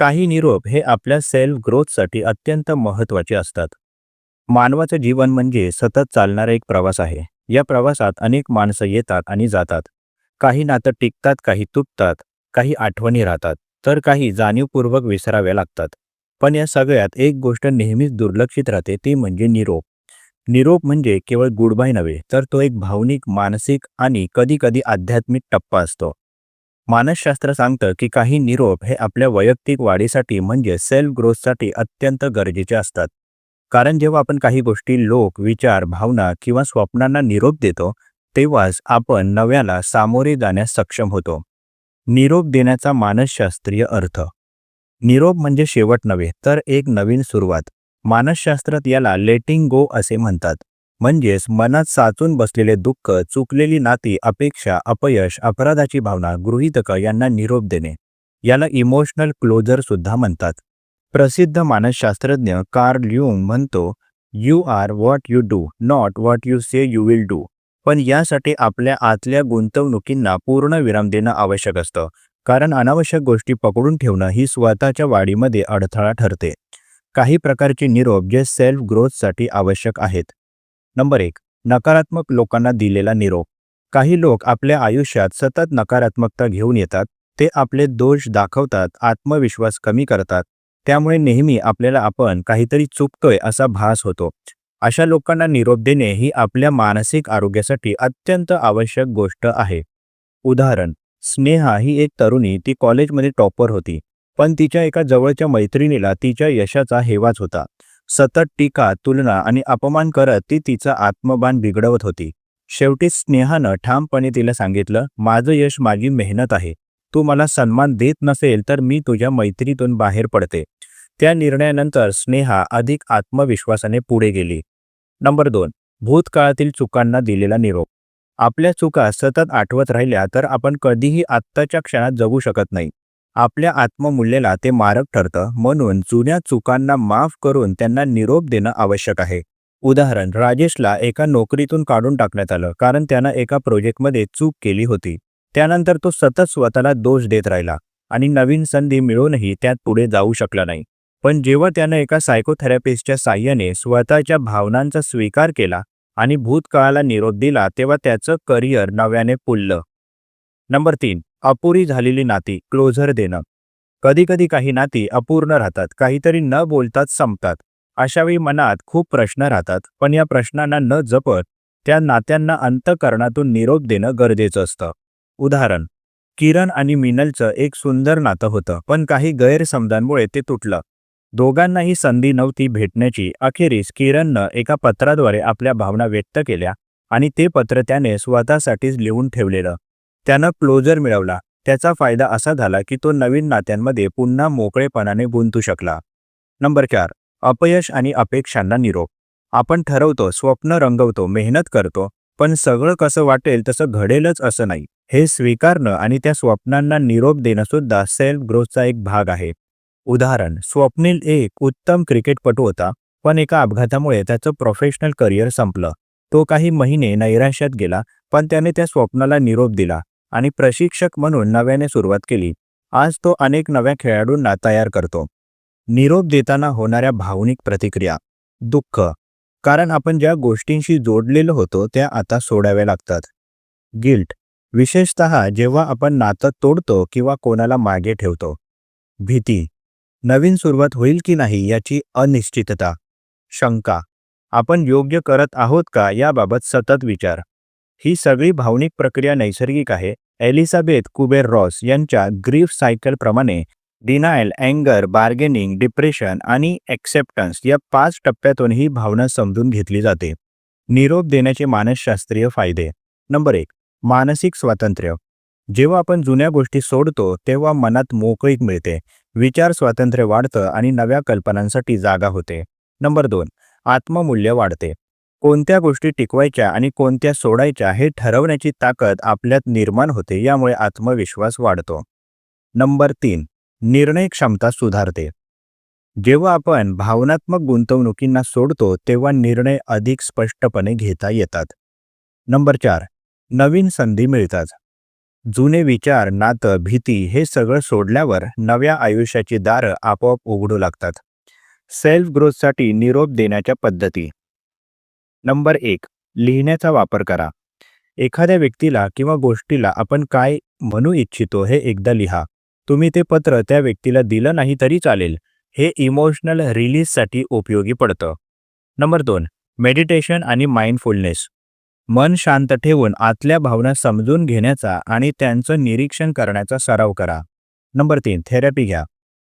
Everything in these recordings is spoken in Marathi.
काही निरोप हे आपल्या सेल्फ ग्रोथसाठी अत्यंत महत्त्वाचे असतात. मानवाचं जीवन म्हणजे सतत चालणारा एक प्रवास आहे. या प्रवासात अनेक माणसं येतात आणि जातात. काही नातं टिकतात काही तुटतात काही आठवणी राहतात तर काही जाणीवपूर्वक विसराव्या लागतात. पण या सगळ्यात एक गोष्ट नेहमीच दुर्लक्षित राहते ती म्हणजे निरोप. निरोप म्हणजे केवळ गुडबाय नव्हे तर तो एक भावनिक मानसिक आणि कधीकधी आध्यात्मिक टप्पा असतो. मानसशास्त्र सांगतं की काही निरोप हे आपल्या वैयक्तिक वाढीसाठी म्हणजे सेल्फ ग्रोथसाठी अत्यंत गरजेचे असतात. कारण जेव्हा आपण काही गोष्टी लोक विचार भावना किंवा स्वप्नांना निरोप देतो तेव्हाच आपण नव्याला सामोरे जाण्यास सक्षम होतो. निरोप देण्याचा मानसशास्त्रीय अर्थ. निरोप म्हणजे शेवट नव्हे तर एक नवीन सुरुवात. मानसशास्त्रात याला लेटिंग गो असे म्हणतात. म्हणजेच मनात साचून बसलेले दुःख चुकलेली नाती अपेक्षा अपयश अपराधाची भावना गृहितक यांना निरोप देणे. याला इमोशनल क्लोजर सुद्धा म्हणतात. प्रसिद्ध मानसशास्त्रज्ञ कार्ल युंग म्हणतो you are what you do not what you say you will do पण यासाठी आपल्या आतल्या गुंतवणुकींना पूर्ण विराम देणं आवश्यक असतं. कारण अनावश्यक गोष्टी पकडून ठेवणं ही स्वतःच्या वाढीमध्ये अडथळा ठरते. काही प्रकारचे निरोप जे सेल्फ ग्रोथसाठी आवश्यक आहेत. नंबर एक नकारात्मक लोकांना दिलेला निरोप. काही लोक आपल्या आयुष्यात सतत नकारात्मकता घेऊन येतात ते आपले दोष दाखवतात आत्मविश्वास कमी करतात. त्यामुळे नेहमी आपल्याला आपण काहीतरी चुकतोय असा भास होतो. अशा लोकांना निरोप देणे ही आपल्या मानसिक आरोग्यासाठी अत्यंत आवश्यक गोष्ट आहे. उदाहरण स्नेहा ही एक तरुणी ती कॉलेजमध्ये टॉपर होती. पण तिच्या एका जवळच्या मैत्रिणीला तिच्या यशाचा हेवाच होता. सतत टीका तुलना आणि अपमान करत ती तिचा आत्मबान बिघडवत होती. शेवटी स्नेहानं ठामपणे तिला सांगितलं माझं यश माझी मेहनत आहे. तू मला सन्मान देत नसेल तर मी तुझ्या मैत्रीतून बाहेर पडते. त्या निर्णयानंतर स्नेहा अधिक आत्मविश्वासाने पुढे गेली. नंबर दोन भूतकाळातील चुकांना दिलेला निरोप. आपल्या चुका सतत आठवत राहिल्या तर आपण कधीही आत्ताच्या क्षणात जगू शकत नाही. आपल्या आत्ममूल्याला ते मारक ठरतं म्हणून जुन्या चुकांना माफ करून त्यांना निरोप देणं आवश्यक आहे. उदाहरण राजेशला एका नोकरीतून काढून टाकण्यात आलं कारण त्यानं एका प्रोजेक्टमध्ये चूक केली होती. त्यानंतर तो सतत स्वतःला दोष देत राहिला आणि नवीन संधी मिळूनही त्यात पुढे जाऊ शकला नाही. पण जेव्हा त्यानं एका सायकोथेरपिस्टच्या साह्याने स्वतःच्या भावनांचा स्वीकार केला आणि भूतकाळाला निरोप दिला तेव्हा त्याचं करिअर नव्याने फुललं. नंबर तीन अपुरी झालेली नाती क्लोजर देणं. कधीकधी काही नाती अपूर्ण राहतात काहीतरी न बोलताच संपतात. अशावेळी मनात खूप प्रश्न राहतात पण या प्रश्नांना न जपत त्या नात्यांना अंतकरणातून निरोप देणं गरजेचं असतं. उदाहरण किरण आणि मिनलचं एक सुंदर नातं होतं पण काही गैरसमजांमुळे ते तुटलं. दोघांनाही संधी नव्हती भेटण्याची अखेरीस किरणनं एका पत्राद्वारे आपल्या भावना व्यक्त केल्या आणि ते पत्र त्याने स्वतःसाठीच लिहून ठेवलेलं. त्यानं क्लोजर मिळवला. त्याचा फायदा असा झाला की तो नवीन नात्यांमध्ये पुन्हा मोकळेपणाने गुंतू शकला. नंबर चार अपयश आणि अपेक्षांना निरोप. आपण ठरवतो स्वप्न रंगवतो मेहनत करतो पण सगळं कसं वाटेल तसं घडेलच असं नाही. हे स्वीकारणं आणि त्या स्वप्नांना निरोप देणं सुद्धा सेल्फ ग्रोथचा एक भाग आहे. उदाहरण स्वप्नील एक उत्तम क्रिकेटपटू होता पण एका अपघातामुळे त्याचं प्रोफेशनल करिअर संपलं. तो काही महिने नैराश्यात गेला पण त्याने त्या स्वप्नाला निरोप दिला. आणि प्रशिक्षक म्हणून नव्याने सुरुवात केली. आज तो अनेक नव्या खेळाडूंना तयार करतो. निरोप देताना होणाऱ्या भावनिक प्रतिक्रिया दुःख कारण आपण ज्या गोष्टींशी जोडलेलो होतो त्या आता सोडाव्या लागतात. गिल्ट विशेषत जेव्हा आपण नातं तोडतो किंवा कोणाला मागे ठेवतो. भीती नवीन सुरुवात होईल की नाही याची अनिश्चितता शंका आपण योग्य करत आहोत का याबाबत सतत विचार. ही सगळी भावनिक प्रक्रिया नैसर्गिक आहे. एलिझाबेथ कुबेर रॉस यांच्या ग्रीफ सायकल प्रमाणे डिनायल अँगर बार्गेनिंग डिप्रेशन आणि एक्सेप्टन्स या पाच टप्प्यातून ही भावना समजून घेतली जाते. निरोप देण्याचे मानसशास्त्रीय फायदे. नंबर एक मानसिक स्वातंत्र्य. जेव्हा आपण जुन्या गोष्टी सोडतो तेव्हा मनात मोकळीक मिळते. विचार स्वातंत्र्य वाढतं आणि नव्या कल्पनांसाठी जागा होते. नंबर दोन आत्ममूल्य वाढते. कोणत्या गोष्टी टिकवायच्या आणि कोणत्या सोडायच्या हे ठरवण्याची ताकद आपल्यात निर्माण होते यामुळे आत्मविश्वास वाढतो. नंबर तीन निर्णय क्षमता सुधारते. जेव्हा आपण भावनात्मक गुंतवणुकींना सोडतो तेव्हा निर्णय अधिक स्पष्टपणे घेता येतात. नंबर चार नवीन संधी मिळतात. जुने विचार नातं भीती हे सगळं सोडल्यावर नव्या आयुष्याची दारं आपोआप उघडू लागतात. सेल्फ ग्रोथसाठी निरोप देण्याच्या पद्धती. नंबर एक लिहिण्याचा वापर करा. एखाद्या व्यक्तीला किंवा गोष्टीला आपण काय म्हणू इच्छितो हे एकदा लिहा. तुम्ही ते पत्र त्या व्यक्तीला दिलं नाही तरी चालेल. हे इमोशनल रिलीजसाठी उपयोगी पडतं. नंबर दोन मेडिटेशन आणि माइंडफुलनेस मन शांत ठेवून आतल्या भावना समजून घेण्याचा आणि त्यांचं निरीक्षण करण्याचा सराव करा. नंबर तीन थेरपी घ्या.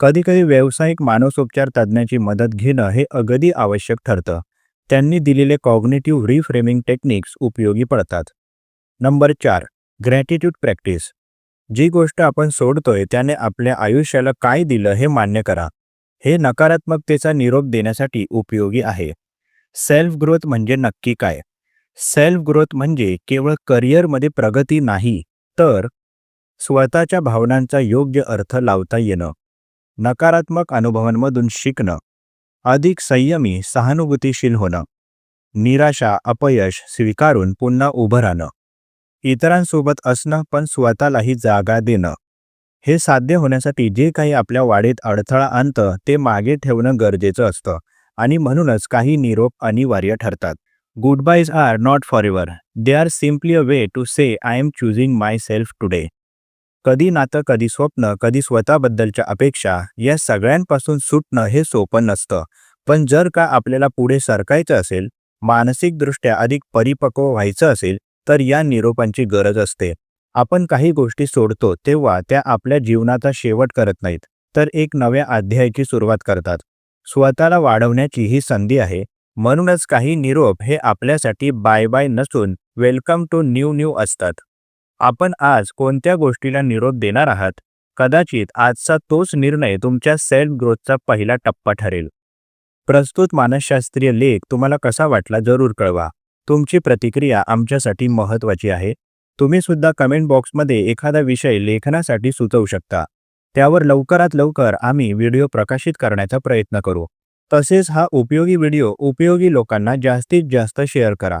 कधीकधी व्यावसायिक मानसोपचार तज्ज्ञाची मदत घेणं हे अगदी आवश्यक ठरतं. त्यांनी दिलेले कॉग्नेटिव्ह रिफ्रेमिंग टेक्निक्स उपयोगी पडतात. नंबर चार ग्रॅटिट्यूड प्रॅक्टिस जी गोष्ट आपण सोडतोय त्याने आपल्या आयुष्याला काय दिलं हे मान्य करा. हे नकारात्मकतेचा निरोप देण्यासाठी उपयोगी आहे. सेल्फ ग्रोथ म्हणजे नक्की काय? सेल्फ ग्रोथ म्हणजे केवळ करिअरमध्ये प्रगती नाही तर स्वतःच्या भावनांचा योग्य अर्थ लावता येणं. नकारात्मक अनुभवांमधून शिकणं. अधिक संयमी सहानुभूतीशील होणं. निराशा अपयश स्वीकारून पुन्हा उभं राहणं. इतरांसोबत असणं पण स्वतःलाही जागा देणं. हे साध्य होण्यासाठी जे काही आपल्या वाढीत अडथळा आणतं ते मागे ठेवणं गरजेचं असतं. आणि म्हणूनच काही निरोप अनिवार्य ठरतात. Goodbyes are not forever they are simply a way to say I am choosing myself today. कधी नातं कधी स्वप्न कधी स्वतःबद्दलच्या अपेक्षा या सगळ्यांपासून सुटणं हे सोपं नसतं. पण जर का आपल्याला पुढे सरकायचं असेल मानसिकदृष्ट्या अधिक परिपक्व व्हायचं असेल तर या निरोपांची गरज असते. आपण काही गोष्टी सोडतो तेव्हा त्या आपल्या जीवनाचा शेवट करत नाहीत तर एक नव्या अध्यायाची सुरुवात करतात. स्वतःला वाढवण्याची ही संधी आहे. म्हणूनच काही निरोप हे आपल्यासाठी बाय बाय नसून वेलकम टू न्यू न्यू असतात. आपण आज कोणत्या गोष्टीला निरोप देणार आहात? कदाचित आजचा तोच निर्णय तुमच्या सेल्फ ग्रोथचा पहिला टप्पा ठरेल. प्रस्तुत मानसशास्त्रीय लेख तुम्हाला कसा वाटला जरूर कळवा. तुमची प्रतिक्रिया आमच्यासाठी महत्त्वाची आहे. तुम्ही सुद्धा कमेंट बॉक्समध्ये एखादा विषय लेखनासाठी सुचवू शकता. त्यावर लवकरात लवकर आम्ही व्हिडिओ प्रकाशित करण्याचा प्रयत्न करू. तसेच हा उपयोगी व्हिडिओ उपयोगी लोकांना जास्तीत जास्त शेअर करा.